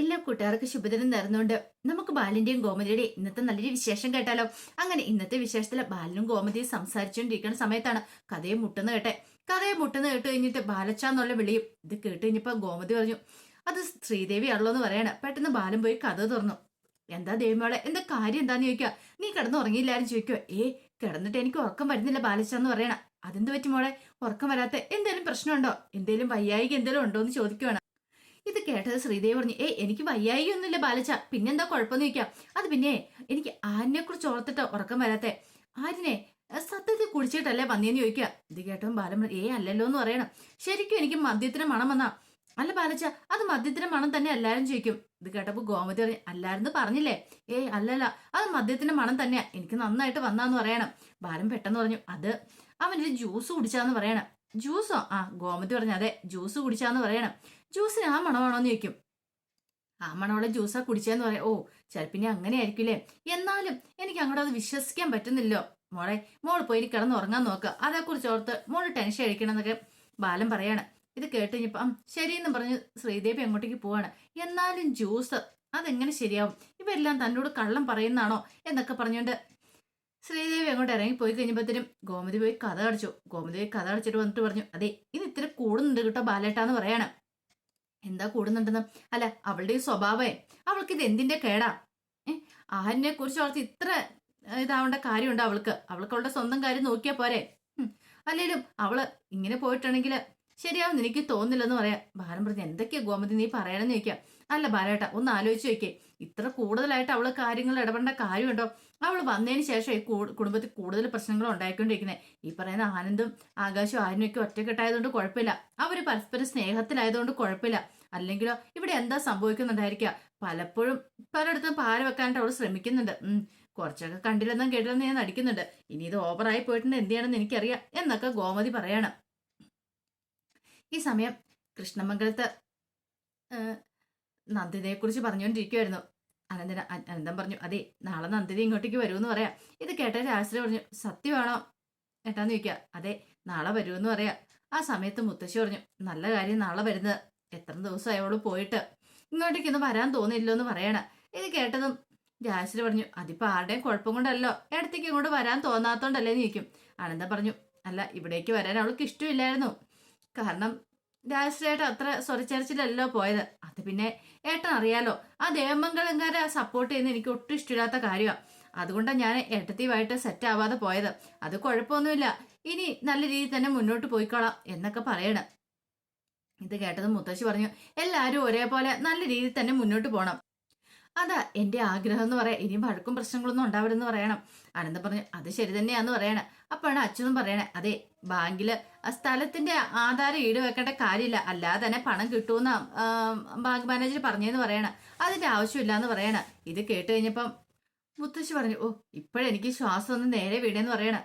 എല്ലാ കൂട്ടുകാർക്ക് ശുഭദിനം നേർന്നുകൊണ്ട് നമുക്ക് ബാലിന്റെയും ഗോമതിയുടെയും ഇന്നത്തെ നല്ലൊരു വിശേഷം കേട്ടാലോ? അങ്ങനെ ഇന്നത്തെ വിശേഷത്തിൽ ബാലനും ഗോമതിയും സംസാരിച്ചുകൊണ്ടിരിക്കുന്ന സമയത്താണ് കഥയെ മുട്ടുന്ന കേട്ടെ. കഥയെ മുട്ടുന്ന കേട്ട് കഴിഞ്ഞിട്ട് ബാലച്ച എന്നുള്ള വിളിയും ഇത് കേട്ട് കഴിഞ്ഞപ്പോ ഗോമതി പറഞ്ഞു അത് ശ്രീദേവി ആണല്ലോ എന്ന് പറയണ. പെട്ടെന്ന് ബാലൻ പോയി കഥ തുറന്നു. എന്താ ദേവിമോളെ എന്താ കാര്യം എന്താന്ന് ചോദിക്കുക നീ കിടന്ന് ഉറങ്ങിയില്ലാരും ചോദിക്കുക ഏ കിടന്നിട്ട് എനിക്ക് ഉറക്കം വരുന്നില്ല ബാലച്ച എന്ന് പറയണ. അതെന്ത് പറ്റി മോളെ? ഉറക്കം വരാത്ത എന്തേലും പ്രശ്നമുണ്ടോ? എന്തേലും വയ്യായിക എന്തേലും ഉണ്ടോ എന്ന് ചോദിക്കുവാണ്. ഇത് കേട്ടത് ശ്രീദേവി പറഞ്ഞു ഏ എനിക്ക് വയ്യായി ഒന്നുമില്ല ബാലച്ച. പിന്നെന്താ കുഴപ്പമെന്ന് ചോദിക്കാം. അത് പിന്നെ എനിക്ക് ആരിനെ കുറിച്ച് ഓർത്തിട്ട് ഉറക്കം വരാത്തെ? ആരിനെ? സത്യത്തിൽ കുടിച്ചിട്ടല്ലേ വന്നേന്ന് ചോദിക്കുക. ഇത് കേട്ടവൻ ബാലം ഏ അല്ലല്ലോ എന്ന് പറയണം. ശരിക്കും എനിക്ക് മദ്യത്തിന് മണം വന്നാ. അല്ല ബാലച്ച അത് മദ്യത്തിന് മണം തന്നെ എല്ലാരും ചോദിക്കും. ഇത് കേട്ടപ്പോ ഗോമതി പറഞ്ഞു അല്ലായിരുന്നു പറഞ്ഞില്ലേ? ഏയ് അല്ലല്ല അത് മദ്യത്തിന്റെ മണം തന്നെയാ. എനിക്ക് നന്നായിട്ട് വന്നാന്ന് പറയണം. ബാലം പെട്ടെന്ന് പറഞ്ഞു അത് അവനൊരു ജ്യൂസ് കുടിച്ചാന്ന് പറയണം. ജ്യൂസോ? ആ ഗോമതി പറഞ്ഞു അതെ ജ്യൂസ് കുടിച്ചാന്ന് പറയണം. ജ്യൂസിന് ആ മണമാണോന്ന് ചോദിക്കും. ആ മണമുള്ള ജ്യൂസാ കുടിച്ചതെന്ന് പറയാം. ഓ ചിലപ്പിനി അങ്ങനെ ആയിരിക്കില്ലേ എന്നാലും എനിക്ക് അങ്ങോട്ട് അത് വിശ്വസിക്കാൻ പറ്റുന്നില്ലോ. മോളെ മോൾ പോയി കിടന്ന് ഉറങ്ങാൻ നോക്കുക അതേക്കുറിച്ച് ഓർത്ത് മോൾ ടെൻഷൻ അടിക്കണം എന്നൊക്കെ ബാലൻ പറയാണ്. ഇത് കേട്ട് കഴിഞ്ഞപ്പം ശരിയെന്ന് പറഞ്ഞ് ശ്രീദേവി അങ്ങോട്ടേക്ക് പോവാണ്. എന്നാലും ജ്യൂസ് അതെങ്ങനെ ശരിയാവും? ഇവരെല്ലാം തന്നോട് കള്ളം പറയുന്നതാണോ? എന്നൊക്കെ പറഞ്ഞുകൊണ്ട് ശ്രീദേവി അങ്ങോട്ട് ഇറങ്ങി പോയി കഴിഞ്ഞപ്പോഴത്തേനും ഗോമതി പോയി കഥ അടച്ചു ഗോമതി പോയി കഥ അടച്ചിട്ട് വന്നിട്ട് പറഞ്ഞു അതെ ഇത് ഇത്തിരി കൂടുന്നുണ്ട് കേട്ടോ ബാലേട്ടാന്ന് പറയാണ്. എന്താ കൂടുന്നുണ്ടെന്ന്? അല്ല അവളുടെ ഈ സ്വഭാവേ. അവൾക്ക് ഇത് എന്തിന്റെ കേടാ? ഏഹ് ആരിനെ കുറിച്ച് അവൾക്ക് ഇത്ര ഇതാവേണ്ട കാര്യമുണ്ട് അവൾക്ക്. അവൾക്ക് അവളുടെ സ്വന്തം കാര്യം നോക്കിയാ പോരെ. അല്ലേലും അവൾ ഇങ്ങനെ പോയിട്ടുണ്ടെങ്കിൽ ശരിയാവും എനിക്ക് തോന്നില്ലെന്ന് പറയാം. ബാലൻ പറഞ്ഞു എന്തൊക്കെയാ ഗോമതി നീ പറയണമെന്ന് ചോദിക്കാം. അല്ല ബാലേട്ട ഒന്ന് ആലോചിച്ച് നോക്കിയേ. ഇത്ര കൂടുതലായിട്ട് അവൾ കാര്യങ്ങൾ ഇടപെടേണ്ട കാര്യമുണ്ടോ? അവൾ വന്നതിന് ശേഷം ഈ കുടുംബത്തിൽ കൂടുതൽ പ്രശ്നങ്ങൾ ഉണ്ടായിക്കൊണ്ടിരിക്കുന്നത് ഈ പറയുന്ന ആനന്ദും ആകാശവും ഒക്കെ ഒറ്റക്കെട്ടായതുകൊണ്ട് കുഴപ്പമില്ല. അവർ പരസ്പരം സ്നേഹത്തിലായതുകൊണ്ട് കുഴപ്പമില്ല. അല്ലെങ്കിലോ ഇവിടെ എന്താ സംഭവിക്കുന്നുണ്ടായിരിക്കുക പലപ്പോഴും പലയിടത്തും പാര വെക്കാനായിട്ട് അവൾ ശ്രമിക്കുന്നുണ്ട്. കുറച്ചൊക്കെ കണ്ടില്ലെന്നും കേട്ടില്ലെന്ന് ഞാൻ നടിക്കുന്നുണ്ട്. ഇനി ഇത് ഓവറായി പോയിട്ടുണ്ട് എന്ത് എനിക്കറിയാം എന്നൊക്കെ ഗോമതി പറയാണ്. ഈ സമയം കൃഷ്ണമംഗലത്ത് നന്ദിതയെ കുറിച്ച് പറഞ്ഞുകൊണ്ടിരിക്കുവായിരുന്നു. അനന്തന അനന്തൻ പറഞ്ഞു അതെ നാളെ നന്ദിനി ഇങ്ങോട്ടേക്ക് വരുമെന്ന് പറയാം. ഇത് കേട്ട രാശ്രി പറഞ്ഞു സത്യമാണോ ഏട്ടാന്ന് ചോദിക്കുക അതെ നാളെ വരുമെന്ന് പറയാം. ആ സമയത്ത് മുത്തശ്ശി പറഞ്ഞു നല്ല കാര്യം നാളെ വരുന്നത്. എത്ര ദിവസം അവൾ പോയിട്ട്? ഇങ്ങോട്ടേക്കൊന്നും വരാൻ തോന്നില്ലോ എന്ന് പറയണ. ഇത് കേട്ടതും രാശ്രി പറഞ്ഞു അതിപ്പോൾ ആരുടെയും കുഴപ്പം കൊണ്ടല്ലോ. ഇടത്തേക്ക് ഇങ്ങോട്ട് വരാൻ തോന്നാത്തോണ്ടല്ലേ എന്ന് ചോദിക്കും. ആനന്ദൻ പറഞ്ഞു അല്ല ഇവിടേക്ക് വരാൻ അവൾക്ക് ഇഷ്ടമില്ലായിരുന്നു. കാരണം രാജശ്രീയേട്ടൻ അത്ര സ്വരച്ചരച്ചിലല്ലോ പോയത്. അത് പിന്നെ ഏട്ടൻ അറിയാലോ ആ ദേവമംഗളങ്കാരെ സപ്പോർട്ട് ചെയ്യുന്ന എനിക്ക് ഒട്ടും ഇഷ്ടമില്ലാത്ത കാര്യമാണ് അതുകൊണ്ടാണ് ഞാൻ ഏട്ടത്തിയുമായിട്ട് സെറ്റ് ആവാതെ പോയത്. അത് കുഴപ്പമൊന്നുമില്ല. ഇനി നല്ല രീതിയിൽ തന്നെ മുന്നോട്ട് പോയിക്കോളാം എന്നൊക്കെ പറയണം. ഇത് കേട്ടത് മുത്തശ്ശി പറഞ്ഞു എല്ലാവരും ഒരേപോലെ നല്ല രീതിയിൽ തന്നെ മുന്നോട്ട് പോകണം അതാ എന്റെ ആഗ്രഹം എന്ന് പറയാം ഇനിയും വഴക്കും പ്രശ്നങ്ങളൊന്നും ഉണ്ടാവരുതെന്ന് പറയണം. ആനന്ദം പറഞ്ഞു അത് ശരി തന്നെയാന്ന് പറയണേ. അപ്പോഴാണ് അച്ഛനും പറയണേ അതെ ബാങ്കിൽ ആ സ്ഥലത്തിന്റെ ആധാരം ഈട് വെക്കേണ്ട കാര്യമില്ല അല്ലാതെ തന്നെ പണം കിട്ടുമെന്ന് ബാങ്ക് മാനേജർ പറഞ്ഞെന്ന് പറയണ. അതിന്റെ ആവശ്യമില്ല എന്ന് പറയണ. ഇത് കേട്ട് കഴിഞ്ഞപ്പം മുത്തശ്ശി പറഞ്ഞു ഓ ഇപ്പോഴെനിക്ക് ശ്വാസം ഒന്ന് നേരെ വീടേന്ന് പറയണ.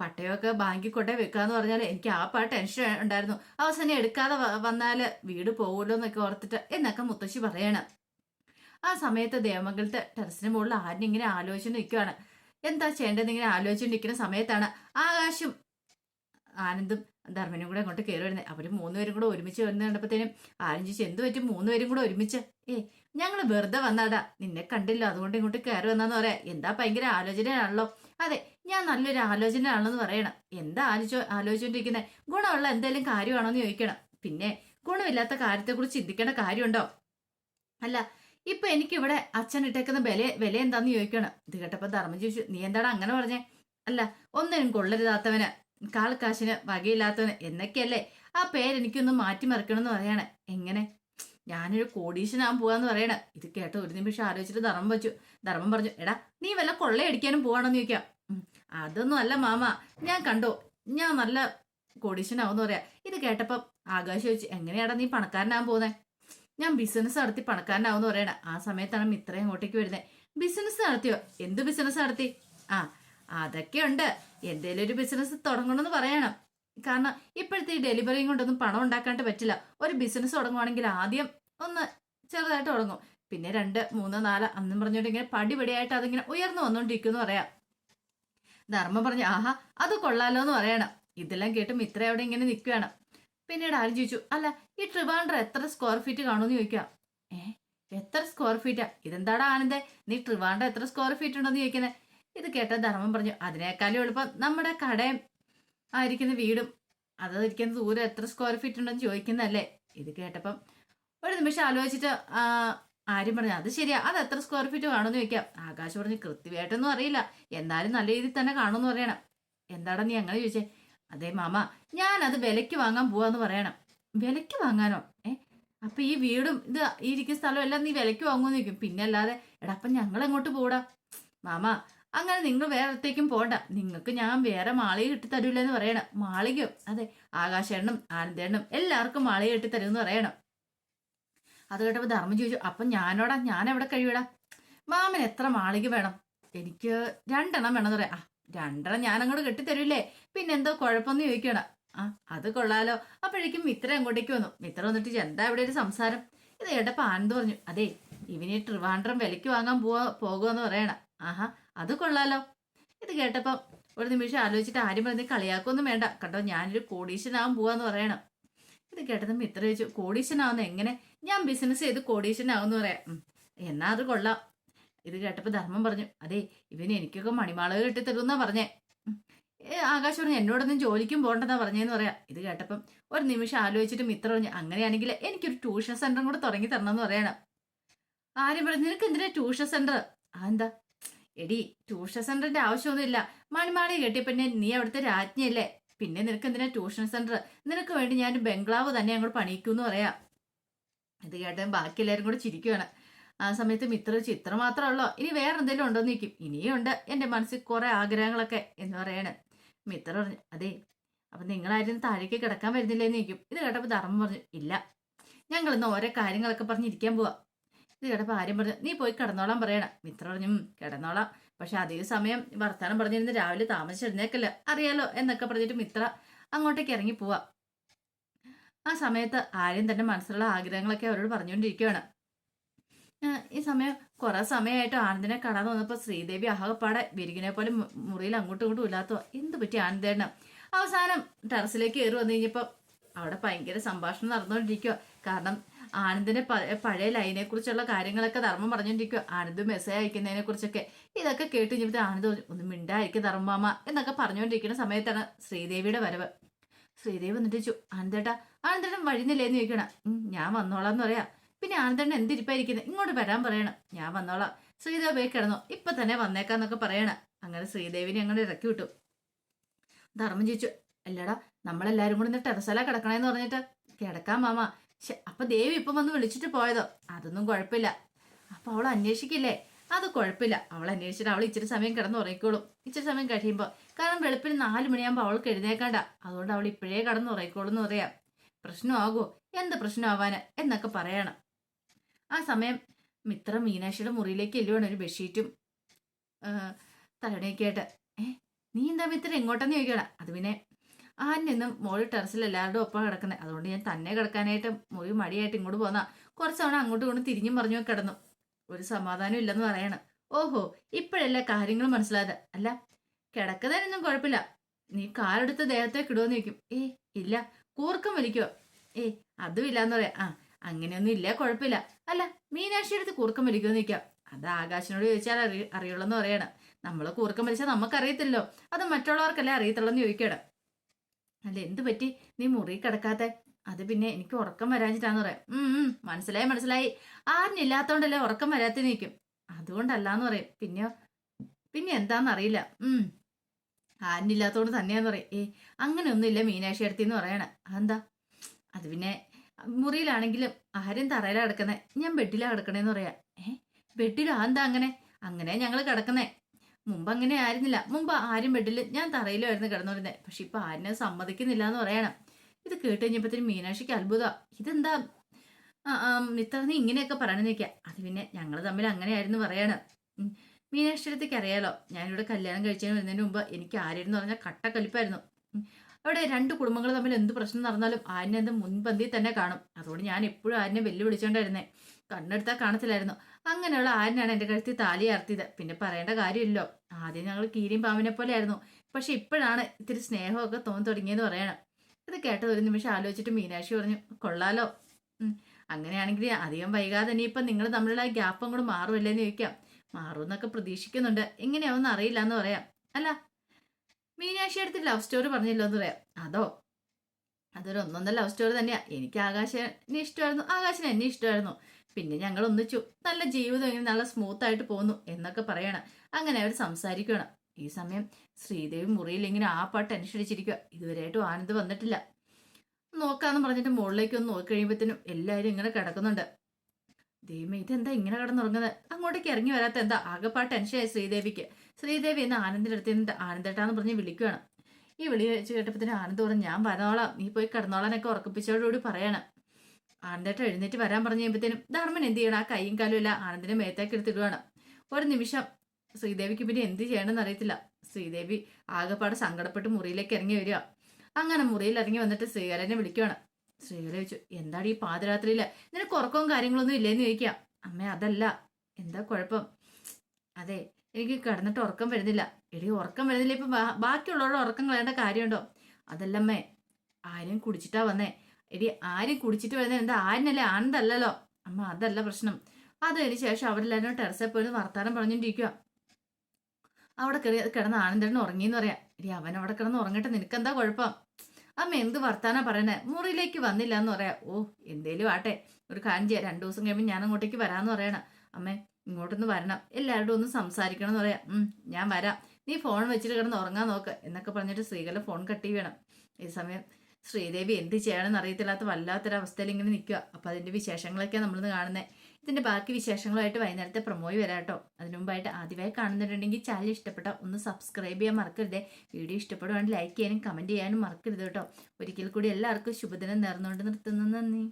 പട്ടയമൊക്കെ ബാങ്കിൽ കൊണ്ടേ വെക്കാന്ന് പറഞ്ഞാൽ എനിക്ക് ആ പാ ടെൻഷൻ ഉണ്ടായിരുന്നു. അവസാനം എടുക്കാതെ വന്നാൽ വീട് പോകുമല്ലോ എന്നൊക്കെ ഓർത്തിട്ട് എന്നൊക്കെ മുത്തശ്ശി പറയണം. ആ സമയത്ത് ദേവമംഗലത്തെ ടെറസിന് മുകളിൽ ആരും ഇങ്ങനെ ആലോചിച്ചു നിൽക്കുകയാണ് എന്താ ചെയ്യേണ്ടത് ഇങ്ങനെ ആലോചിച്ചുകൊണ്ടിരിക്കുന്ന സമയത്താണ് ആകാശും ആനന്ദും ധർമ്മനും കൂടെ അങ്ങോട്ട് കയറി വരുന്നത്. അവർ മൂന്നുപേരും കൂടെ ഒരുമിച്ച് വരുന്ന കണ്ടപ്പോഴത്തേനും ആരും ചോദിച്ചു എന്ത് പറ്റും മൂന്നുപേരും കൂടെ ഒരുമിച്ച്? ഏ ഞങ്ങൾ വെറുതെ വന്നാടാ നിന്നെ കണ്ടില്ല. അതുകൊണ്ട് ഇങ്ങോട്ട് കയറി വന്നാന്ന് പറയാ. എന്താ ഭയങ്കര ആലോചനയാണല്ലോ. അതെ ഞാൻ നല്ലൊരു ആലോചനയാണെന്ന് പറയണം. എന്താ ആലോചിച്ചോ ആലോചിച്ചോണ്ടിരിക്കുന്നത് ഗുണമുള്ള എന്തെങ്കിലും കാര്യമാണോ എന്ന് ചോദിക്കണം. പിന്നെ ഗുണമില്ലാത്ത കാര്യത്തെക്കുറിച്ച് ചിന്തിക്കേണ്ട കാര്യമുണ്ടോ? അല്ല ഇപ്പൊ എനിക്കിവിടെ അച്ഛൻ ഇട്ടേക്കുന്ന വില വില എന്താന്ന് ചോദിക്കണം. ഇത് കേട്ടപ്പോ ധർമ്മം ചോദിച്ചു നീ എന്താണ് അങ്ങനെ പറഞ്ഞേ? അല്ല ഒന്നിനും കൊള്ളരുതാത്തവന് കാൽക്കാശിന് വകയില്ലാത്തവന് എന്നൊക്കെയല്ലേ? ആ പേരെനിക്കൊന്ന് മാറ്റിമറിക്കണമെന്ന് പറയാണ്. എങ്ങനെ? ഞാനൊരു കോടീശനാകാൻ പോവാന്ന് പറയണ. ഇത് കേട്ട് ഒരു നിമിഷം ആലോചിച്ചിട്ട് ധർമ്മം വെച്ചു. ധർമ്മം പറഞ്ഞു എടാ നീ വല്ല കൊള്ളയടിക്കാനും പോവാണെന്ന് ചോദിക്കാം. "ഉം, അതൊന്നും അല്ല മാമ. ഞാൻ കണ്ടോ ഞാൻ നല്ല കോടീശനാവെന്ന് പറയാ. ഇത് കേട്ടപ്പം ആകാശം ചോദിച്ചു എങ്ങനെയാടാ നീ പണക്കാരനാകാൻ പോകുന്നേ ഞാൻ ബിസിനസ് നടത്തി പണക്കാരനാവെന്ന് പറയണ. ആ സമയത്താണ് മിത്ര അങ്ങോട്ടേക്ക് വരുന്നത് ബിസിനസ് നടത്തിയോ? എന്ത് ബിസിനസ് നടത്തി? ആ അതൊക്കെ ഉണ്ട് എന്തേലും ഒരു ബിസിനസ് തുടങ്ങണമെന്ന് പറയണം. കാരണം ഇപ്പോഴത്തെ ഈ ഡെലിവറിയും കൊണ്ടൊന്നും പണം ഉണ്ടാക്കാണ്ട് പറ്റില്ല. ഒരു ബിസിനസ് തുടങ്ങുവാണെങ്കിൽ ആദ്യം ഒന്ന് ചെറുതായിട്ട് തുടങ്ങും. പിന്നെ രണ്ട് മൂന്ന് നാല് അന്നും പറഞ്ഞോണ്ട് ഇങ്ങനെ പടിപടിയായിട്ട് അതിങ്ങനെ ഉയർന്നു വന്നോണ്ടിരിക്കുന്നു പറയാം. ധർമ്മം പറഞ്ഞു ആഹാ അത് കൊള്ളാലോ എന്ന് പറയണം. ഇതെല്ലാം കേട്ടും ഇത്ര അവിടെ ഇങ്ങനെ നിൽക്കുകയാണ് പിന്നീട് ആര് ചോദിച്ചു? അല്ല ഈ ട്രിവാൻഡ്രം എത്ര സ്ക്വയർ ഫീറ്റ് കാണുമെന്ന് ചോദിക്കാം ഏ എത്ര സ്ക്വയർ ഫീറ്റാ ഇതെന്താടാ ആനന്ദേ? നീ ട്രിവാൻഡ്രം എത്ര സ്ക്വയർ ഫീറ്റ് ഉണ്ടെന്ന് ചോദിക്കുന്നത് ഇത് കേട്ട ധർമ്മം പറഞ്ഞു അതിനേക്കാളും എളുപ്പം നമ്മുടെ കടയും ആയിരിക്കുന്ന വീടും. അത് ഇരിക്കുന്ന ദൂരം എത്ര സ്ക്വയർ ഫീറ്റ് ഉണ്ടെന്ന് ചോദിക്കുന്നതല്ലേ? ഇത് കേട്ടപ്പം ഒരു നിമിഷം ആലോചിച്ചിട്ട് ആര്യം പറഞ്ഞു അത് ശരിയാ അത് എത്ര സ്ക്വയർ ഫീറ്റ് കാണുമെന്ന് ചോദിക്കാം. ആകാശ് പറഞ്ഞു കൃത്യമായിട്ടൊന്നും അറിയില്ല. എന്നാലും നല്ല രീതിയിൽ തന്നെ കാണുമെന്ന് പറയണം. എന്താടാ നീ അങ്ങനെ ചോദിച്ചേ? അതെ മാമ അത് വിലയ്ക്ക് വാങ്ങാൻ പോവാന്ന് പറയണം. വിലയ്ക്ക് വാങ്ങാനോ? ഏ അപ്പൊ ഈ വീടും ഇത് ഈ ഇരിക്കുന്ന സ്ഥലവും എല്ലാം നീ വിലയ്ക്ക് വാങ്ങുമെന്ന് ചോദിക്കും. പിന്നെ അല്ലാതെ എടാ അപ്പൊ ഞങ്ങൾ എങ്ങോട്ട് പോടാ? മാമ അങ്ങനെ നിങ്ങൾ വേറെത്തേക്കും പോണ്ട. നിങ്ങൾക്ക് ഞാൻ വേറെ മാളിക കിട്ടി തരൂലെന്ന് പറയണം. മാളികയോ? അതെ ആകാശേണ്ണും ആനന്ദേണ്ണും എല്ലാവർക്കും മാളിക കിട്ടി എന്ന് പറയണം. അത് കേട്ടപ്പോൾ ധർമ്മം ചോദിച്ചു അപ്പൊ ഞാനോടാ? ഞാൻ എവിടെ കഴിയൂടാ? മാമൻ എത്ര മാളിക വേണം? എനിക്ക് രണ്ടെണ്ണം വേണമെന്ന് പറയാം. ആ രണ്ടെണ്ണം ഞാൻ അങ്ങോട്ട് കെട്ടിത്തരൂലേ പിന്നെന്തോ കുഴപ്പമൊന്നും ചോദിക്കണം. ആ അത് കൊള്ളാലോ. അപ്പോഴേക്കും മിത്ര അങ്ങോട്ടേക്ക് വന്നു. മിത്ര വന്നിട്ട് എന്താ ഇവിടെ ഒരു സംസാരം? ഇത് കേട്ടപ്പോൾ ആനന്ദ് പറഞ്ഞു അതെ ഇവനെ ട്രിവാൻഡ്രം വിലയ്ക്ക് വാങ്ങാൻ പോവാ പോകുമെന്ന് പറയണം. ആഹാ അത് കൊള്ളാലോ. ഇത് കേട്ടപ്പം ഒരു നിമിഷം ആലോചിച്ചിട്ട് ആരും പറഞ്ഞ് കളിയാക്കൊന്നും വേണ്ട. കണ്ടോ ഞാനൊരു കോടീശനാവാൻ പോവാന്ന് പറയണം. ഇത് കേട്ടതും മിത്ര ചോദിച്ചു കോടീശനാവുന്ന എങ്ങനെ? ഞാൻ ബിസിനസ് ചെയ്ത് കോടീശനാവെന്ന് പറയാം. ഉം, എന്നാ അത് കൊള്ളാം. ഇത് കേട്ടപ്പോൾ ധർമ്മം പറഞ്ഞു അതെ ഇവന് എനിക്കൊക്കെ മണിമാളകൾ കെട്ടി തരുമെന്നാ പറഞ്ഞേ ആകാശ് പറഞ്ഞു എന്നോടൊന്നും ജോലിക്കും പോകണ്ടെന്നാ പറഞ്ഞേന്ന് പറയാം. ഇത് കേട്ടപ്പം ഒരു നിമിഷം ആലോചിച്ചിട്ട് മിത്ര പറഞ്ഞു അങ്ങനെയാണെങ്കിൽ എനിക്കൊരു ട്യൂഷൻ സെന്ററും കൂടെ തുടങ്ങി തരണമെന്ന് പറയണം. ആരും പറഞ്ഞു നിനക്ക് എന്തിനാ ട്യൂഷൻ സെന്റർ? അതെന്താ? എടി ട്യൂഷൻ സെന്ററിന്റെ ആവശ്യമൊന്നുമില്ല. മണിമാളി കെട്ടിയ പിന്നെ നീ അവിടുത്തെ രാജ്ഞിയല്ലേ. പിന്നെ നിനക്ക് എന്തിനാ ട്യൂഷൻ സെന്റർ? നിനക്ക് വേണ്ടി ഞാൻ ബംഗ്ലാവ് തന്നെ അങ്ങോട്ട് പണിയിക്കൂന്ന് പറയാം. ഇത് കേട്ടാൽ ബാക്കി എല്ലാവരും കൂടെ ചിരിക്കുകയാണ് ആ സമയത്ത് മിത്ര ചിത്രം മാത്രമേ ഉള്ളോ ഇനി വേറെ എന്തെങ്കിലും ഉണ്ടോ എന്ന് ചോദിക്കും. ഇനിയും ഉണ്ട്. എന്റെ മനസ്സിൽ കുറേ ആഗ്രഹങ്ങളൊക്കെ എന്ന് പറയാണ്. മിത്ര പറഞ്ഞു അതെ അപ്പൊ നിങ്ങളാരും താഴേക്ക് കിടക്കാൻ വരുന്നില്ലേന്ന് നിൽക്കും ഇത് കേട്ടപ്പോൾ ധർമ്മം പറഞ്ഞു ഇല്ല. ഞങ്ങൾ ഇന്ന് ഓരോ കാര്യങ്ങളൊക്കെ പറഞ്ഞിരിക്കാൻ പോവാ. ഇത് കേട്ടപ്പോൾ ആര്യം പറഞ്ഞു നീ പോയി കിടന്നോളാൻ പറയണം. മിത്ര പറഞ്ഞു "ഉം, കിടന്നോളാം. പക്ഷെ അധിക സമയം വർത്തമാനം പറഞ്ഞിരുന്ന് രാവിലെ താമസിച്ചിരുന്നേക്കല്ല. അറിയാലോ എന്നൊക്കെ പറഞ്ഞിട്ട് മിത്ര അങ്ങോട്ടേക്ക് ഇറങ്ങി പോവാ. ആ സമയത്ത് ആര്യം തന്റെ മനസ്സിലുള്ള ആഗ്രഹങ്ങളൊക്കെ അവരോട് പറഞ്ഞുകൊണ്ടിരിക്കുകയാണ് ഈ സമയം കുറെ സമയമായിട്ട് ആനന്ദിനെ കാണാൻ വന്നപ്പോൾ ശ്രീദേവി അഹകപ്പാടെ വിരികിനെ പോലെ മുറിയിൽ അങ്ങോട്ടും ഇങ്ങോട്ടും ഇല്ലാത്തോ എന്ത് പറ്റി ആനന്ദേണ്ണം അവസാനം ടെറസിലേക്ക് കയറി വന്നു കഴിഞ്ഞപ്പോൾ അവിടെ ഭയങ്കര സംഭാഷണം നടന്നുകൊണ്ടിരിക്കുക കാരണം ആനന്ദിന്റെ പഴയ ലൈനെ കുറിച്ചുള്ള കാര്യങ്ങളൊക്കെ ധർമ്മം പറഞ്ഞുകൊണ്ടിരിക്കുക ആനന്ദ് മെസ്സേജ് അയക്കുന്നതിനെ കുറിച്ചൊക്കെ. ഇതൊക്കെ കേട്ട് കഴിഞ്ഞപ്പോൾ ആനന്ദ് ഒന്ന് മിണ്ടായിരിക്കും ധർമ്മമാമ എന്നൊക്കെ പറഞ്ഞുകൊണ്ടിരിക്കുന്ന സമയത്താണ് ശ്രീദേവിയുടെ വരവ്. ശ്രീദേവി വന്നിട്ട് ആനന്ദേട്ടാ ആനന്ദേട്ടൻ വഴിന്നില്ലേന്ന് ചോദിക്കണം ഞാൻ വന്നോളാം എന്ന് പറയാ. പിന്നെ ആനന്ദണ്ണ എന്തിരിപ്പായിരിക്കുന്നത് ഇങ്ങോട്ട് വരാൻ പറയണം. ഞാൻ വന്നോളാം. ശ്രീദേവി കിടന്നു. ഇപ്പൊ തന്നെ വന്നേക്കാന്നൊക്കെ പറയണം. അങ്ങനെ ശ്രീദേവിനെ അങ്ങനെ ഇറക്കി വിട്ടു. ധർമ്മം ചോദിച്ചു അല്ലടാ നമ്മളെല്ലാരും കൂടി ഇന്ന് ടെറസല കിടക്കണേന്ന് പറഞ്ഞിട്ട് കിടക്കാം മാമ. അപ്പൊ ദേവി ഇപ്പം വന്ന് വിളിച്ചിട്ട് പോയതോ? അതൊന്നും കുഴപ്പമില്ല. അപ്പൊ അവൾ അന്വേഷിക്കില്ലേ? അത് കുഴപ്പമില്ല. അവൾ അന്വേഷിച്ചിട്ട് അവൾ ഇച്ചിരി സമയം കിടന്ന് ഉറങ്ങിക്കോളും. ഇച്ചിരി സമയം കഴിയുമ്പോൾ കാരണം വെളുപ്പിന് നാല് മണിയാകുമ്പോൾ അവൾക്ക് എഴുന്നേക്കണ്ട. അതുകൊണ്ട് അവൾ ഇപ്പോഴേ കടന്ന് ഉറങ്ങിക്കോളും എന്ന് പറയാം. പ്രശ്നമാകുമോ എന്ത് പ്രശ്നമാവാന്? എന്നൊക്കെ പറയണം. ആ സമയം മിത്ര മീനാക്ഷിയുടെ മുറിയിലേക്ക് എല്ലുവാണ് ഒരു ബെഡ്ഷീറ്റും തലണയൊക്കെ ആയിട്ട്. ഏ നീ എന്താ മിത്ര എങ്ങോട്ടെന്ന് ചോദിക്കണം അത് പിന്നെ ആ നിന്നും മോളിൽ ടെറസിൽ എല്ലാവരുടെ ഒപ്പം കിടക്കുന്നത്. അതുകൊണ്ട് ഞാൻ തന്നെ കിടക്കാനായിട്ട് മുറി മടിയായിട്ട് ഇങ്ങോട്ട് പോന്നാ. കുറച്ച് തവണ അങ്ങോട്ടും ഇങ്ങോട്ടും തിരിഞ്ഞും പറഞ്ഞു കിടന്നു. ഒരു സമാധാനം ഇല്ലെന്ന് പറയണം. ഓഹോ ഇപ്പോഴല്ല കാര്യങ്ങൾ മനസ്സിലായത്? അല്ല കിടക്കുന്നതിനൊന്നും കുഴപ്പമില്ല. നീ കാലെടുത്ത് ദേഹത്തേക്ക് ഇടുമെന്ന് ചോദിക്കും. ഏ ഇല്ല കൂർക്കം വലിക്കോ ഏ അതും ഇല്ലാന്ന് പറയാം. ആ അങ്ങനെയൊന്നും ഇല്ല കുഴപ്പമില്ല. അല്ല മീനാക്ഷി എടുത്ത് കൂർക്കം വലിക്കുമെന്ന് നിൽക്കാം അത് ആകാശിനോട് ചോദിച്ചാൽ അറിയ അറിയുള്ളൂ എന്ന് പറയണം. നമ്മൾ കൂർക്കം വലിച്ചാൽ നമുക്കറിയത്തില്ലോ അത് മറ്റുള്ളവർക്കല്ലേ അറിയത്തുള്ളൂ എന്ന് ചോദിക്കണം. അല്ല എന്ത് പറ്റി? നീ മുറി കിടക്കാത്തെ? അത് പിന്നെ എനിക്ക് ഉറക്കം വരാഞ്ഞിട്ടാന്ന് പറയാം. ഉം മനസ്സിലായി മനസ്സിലായി. ആരിനില്ലാത്തോണ്ടല്ലേ ഉറക്കം വരാത്തി നിൽക്കും അതുകൊണ്ടല്ലാന്ന് പറയും. പിന്നെയോ? പിന്നെ എന്താന്ന് അറിയില്ല. ഉം. ആരിനില്ലാത്തോണ്ട് തന്നെയാന്ന് പറയും. ഏ അങ്ങനെയൊന്നുമില്ല മീനാക്ഷി അടുത്തിന്ന് പറയണേ. അതെന്താ? അത് പിന്നെ മുറിയിലാണെങ്കിലും ആരും തറയിലാണ് കിടക്കുന്നേ ഞാൻ ബെഡിലാണ് കിടക്കണേന്ന് പറയാ. ഏ? ബെഡിലാ? എന്താ അങ്ങനെ? അങ്ങനെ ഞങ്ങൾ കിടക്കുന്നേ. മുമ്പ് അങ്ങനെ ആയിരുന്നില്ല. മുമ്പ് ആരും ബെഡിൽ ഞാൻ തറയിലായിരുന്നു കിടന്നുകൊണ്ടിരുന്നത് പക്ഷെ ഇപ്പൊ ആരും സമ്മതിക്കുന്നില്ല എന്ന് പറയണം. ഇത് കേട്ട് കഴിഞ്ഞപ്പോഴത്തേനും മീനാക്ഷിക്ക് അത്ഭുതം. ഇതെന്താ? മിത്ര നീ ഇങ്ങനെയൊക്കെ പറയണെന്ന് വെക്കാം അത് പിന്നെ ഞങ്ങൾ തമ്മിൽ അങ്ങനെയായിരുന്നു പറയാണ് ഉം. മീനാക്ഷി അടുത്തേക്ക് അറിയാലോ. ഞാനിവിടെ കല്യാണം കഴിച്ചതിന് വരുന്നതിന് മുമ്പ് എനിക്ക് ആരെന്ന് പറഞ്ഞാൽ കട്ടക്കലിപ്പായിരുന്നു. അവിടെ രണ്ട് കുടുംബങ്ങൾ തമ്മിൽ എന്ത് പ്രശ്നം നടന്നാലും ആര്യനെ എന്ത് മുൻപന്തിയിൽ തന്നെ കാണും. അതുകൊണ്ട് ഞാൻ എപ്പോഴും ആര്യനെ വെല്ലുവിളിച്ചോണ്ടായിരുന്നേ. കണ്ണെടുത്താൽ കാണത്തില്ലായിരുന്നു. അങ്ങനെയുള്ള ആര്യനാണ് എന്റെ കഴുത്തിൽ താലി അർത്തിയത് പിന്നെ പറയേണ്ട കാര്യമില്ലല്ലോ ആദ്യം ഞങ്ങൾ കീരിയും പാമ്പിനെ പോലെ ആയിരുന്നു പക്ഷെ ഇപ്പോഴാണ് ഇത്തിരി സ്നേഹമൊക്കെ തോന്നി തുടങ്ങിയെന്ന് പറയണം. ഇത് കേട്ടത് ഒരു നിമിഷം ആലോചിച്ചിട്ട് മീനാക്ഷി പറഞ്ഞു കൊള്ളാലോ. അങ്ങനെയാണെങ്കിൽ അധികം വൈകാതെ തന്നെ ഇപ്പം നിങ്ങൾ തമ്മിലുള്ള ഗ്യാപ്പും കൂടെ മാറുമല്ലേ എന്ന് ചോദിക്കാം. മാറുമെന്നൊക്കെ പ്രതീക്ഷിക്കുന്നുണ്ട്. എങ്ങനെയാവുമെന്ന് അറിയില്ല എന്ന് പറയാം. അല്ല മീനാക്ഷി അടുത്ത് ലവ് സ്റ്റോറി പറഞ്ഞില്ലോ എന്ന് പറയാം. അതോ? അതൊരു ഒന്നൊന്നര ലവ് സ്റ്റോറി തന്നെയാ. എനിക്ക് ആകാശനെ ഇഷ്ടമായിരുന്നു. ആകാശന് എന്നെ ഇഷ്ടമായിരുന്നു. പിന്നെ ഞങ്ങൾ ഒന്നിച്ചു. നല്ല ജീവിതം ഇങ്ങനെ നല്ല സ്മൂത്ത് ആയിട്ട് പോകുന്നു എന്നൊക്കെ പറയണം. അങ്ങനെ അവർ സംസാരിക്കണം ഈ സമയം ശ്രീദേവി മുറിയിൽ ഇങ്ങനെ ആ പാട്ട് ടെൻഷൻ അടിച്ചിരിക്കുക ഇതുവരെയായിട്ടും ആനന്ദ് വന്നിട്ടില്ല. നോക്കാന്ന് പറഞ്ഞിട്ട് മുകളിലേക്ക് ഒന്ന് നോക്കി കഴിയുമ്പോഴത്തേനും എല്ലാവരും ഇങ്ങനെ കിടക്കുന്നുണ്ട്. ദൈവമേ ഇതെന്താ ഇങ്ങനെ കിടന്നുറങ്ങുന്നത്? അങ്ങോട്ടേക്ക് ഇറങ്ങി വരാത്ത എന്താ? ആകെ പാട്ട് ടെൻഷനായി ശ്രീദേവിക്ക്. ശ്രീദേവി എന്ന് ആനന്ദിന്റെ അടുത്ത് നിന്ന് ആനന്ദേട്ടാന്ന് പറഞ്ഞ് വിളിക്കുകയാണ് ഈ വിളി വെച്ച് കേട്ടപ്പോഴത്തേനും ആനന്ദ് പറഞ്ഞു ഞാൻ വന്നോളാം നീ പോയി കിടന്നോളാനൊക്കെ ഉറക്കിപ്പിച്ചോടുകൂടി പറയണം. ആനന്ദേട്ട എഴുന്നേറ്റ് വരാൻ പറഞ്ഞു കഴിയുമ്പോഴത്തേനും ധർമ്മൻ എന്ത് ചെയ്യണം? ആ കൈയും കാലും ഇല്ല ആനന്ദിനെ മേത്തേക്ക് എടുത്തിടുവാണ്. ഒരു നിമിഷം ശ്രീദേവിക്ക് പിന്നെ എന്ത് ചെയ്യണമെന്ന് അറിയത്തില്ല. ശ്രീദേവി ആകെപ്പാട് സങ്കടപ്പെട്ട് മുറിയിലേക്ക് ഇറങ്ങി വരിക. അങ്ങനെ മുറിയിൽ ഇറങ്ങി വന്നിട്ട് ശ്രീകരനെ വിളിക്കുകയാണ് ശ്രീകര ചോദിച്ചു എന്താണ് ഈ പാതിരാത്രിയിൽ? നിനക്ക് ഉറക്കവും കാര്യങ്ങളൊന്നും ഇല്ലേന്ന് ചോദിക്കാം. അമ്മ അതല്ല. എന്താ കുഴപ്പം? അതെ എനിക്ക് കിടന്നിട്ട് ഉറക്കം വരുന്നില്ല. എടി ഉറക്കം വരുന്നില്ല. ഇപ്പൊ ബാക്കിയുള്ളവരുടെ ഉറക്കം കളയേണ്ട കാര്യമുണ്ടോ? അതല്ലമ്മേ ആരും കുടിച്ചിട്ടാ വന്നേ. എടി ആരും കുടിച്ചിട്ട് വരുന്നത് എന്താ? ആരിനല്ലേ? ആനന്ദല്ലല്ലോ. അമ്മ അതല്ല പ്രശ്നം. അതിന് ശേഷം അവരെല്ലാവരും ടെറസിൽ പോയി വർത്താനം പറഞ്ഞോണ്ടിരിക്കുക അവിടെ കിടന്ന് ആനന്ദേട്ടൻ ഉറങ്ങിയെന്ന് പറയാം. എടി അവൻ അവിടെ കിടന്ന് ഉറങ്ങട്ടെ. നിനക്കെന്താ കുഴപ്പം? അമ്മ എന്ത് വർത്താനാ പറയണേ? മുറിയിലേക്ക് വന്നില്ല എന്ന് പറയാം. ഓ എന്തേലും ആട്ടെ. ഒരു കാര്യം ചെയ്യാം. രണ്ടു ദിവസം കഴിയുമ്പോൾ ഞാൻ അങ്ങോട്ടേക്ക് വരാമെന്ന് പറയണം. അമ്മേ ഇങ്ങോട്ടൊന്ന് വരണം. എല്ലാവരോടും ഒന്ന് സംസാരിക്കണം എന്ന് പറയാം. ഞാൻ വരാം. നീ ഫോൺ വെച്ചിട്ട് കിടന്ന് ഉറങ്ങാൻ നോക്ക് എന്നൊക്കെ പറഞ്ഞിട്ട് സ്ത്രീകളുടെ ഫോൺ കട്ട് ചെയ്യണം ഈ സമയം ശ്രീദേവി എന്ത് ചെയ്യണമെന്ന് അറിയത്തില്ലാത്ത വല്ലാത്തൊരവസ്ഥയിൽ ഇങ്ങനെ നിൽക്കുക അപ്പോൾ അതിന്റെ വിശേഷങ്ങളൊക്കെ നമ്മളിന്ന് കാണുന്നത് ഇതിന്റെ ബാക്കി വിശേഷങ്ങളുമായിട്ട് വൈകുന്നേരത്തെ പ്രൊമോയി വരാം കേട്ടോ അതിനു മുമ്പായിട്ട് ആദ്യമായി കാണുന്നുണ്ടെങ്കിൽ ചാനൽ ഇഷ്ടപ്പെട്ട ഒന്ന് സബ്സ്ക്രൈബ് ചെയ്യാൻ മറക്കരുതേ. വീഡിയോ ഇഷ്ടപ്പെടുവാണെങ്കിൽ ലൈക്ക് ചെയ്യാനും കമന്റ് ചെയ്യാനും മറക്കരുത് കേട്ടോ. ഒരിക്കൽ കൂടി എല്ലാവർക്കും ശുഭദിനം നേർന്നുകൊണ്ട് നിർത്തുന്നു. നന്ദി.